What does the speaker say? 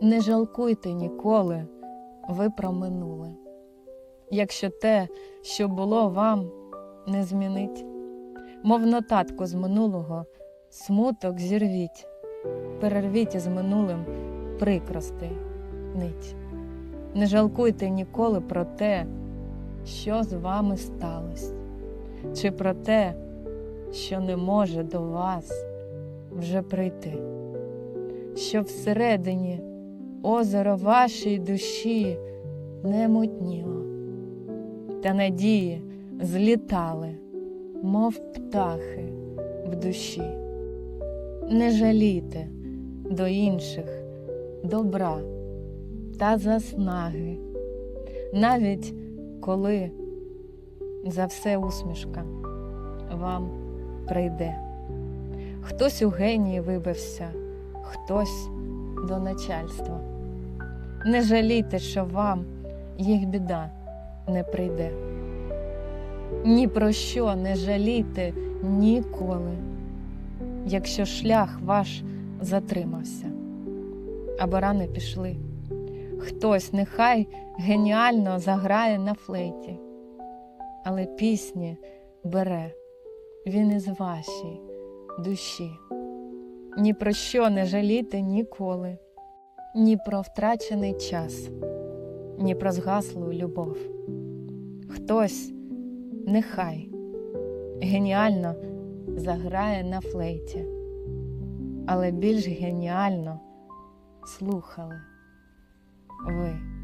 Не жалкуйте ніколи ви про минуле, якщо те, що було вам, не змінить, мов нотатку з минулого, смуток зірвіть, перервіть із минулим прикростей нить. Не жалкуйте ніколи про те, що з вами сталося, чи про те, що не може до вас вже прийти, що всередині озеро вашої душі не мутніло, та надії злітали, мов птахи в душі. Не жалійте до інших добра та заснаги, навіть коли за все усмішка вам прийде. Хтось у генії вибився, хтось до начальства. Не жалійте, що вам їх біда не прийде. Ні про що не жалійте ніколи, якщо шлях ваш затримався, або рани пішли. Хтось нехай геніально заграє на флейті, але пісні бере він із вашій душі. Ні про що не жалійте ніколи, ні про втрачений час, ні про згаслу любов. Хтось нехай геніально заграє на флейті, але більш геніально слухали ви.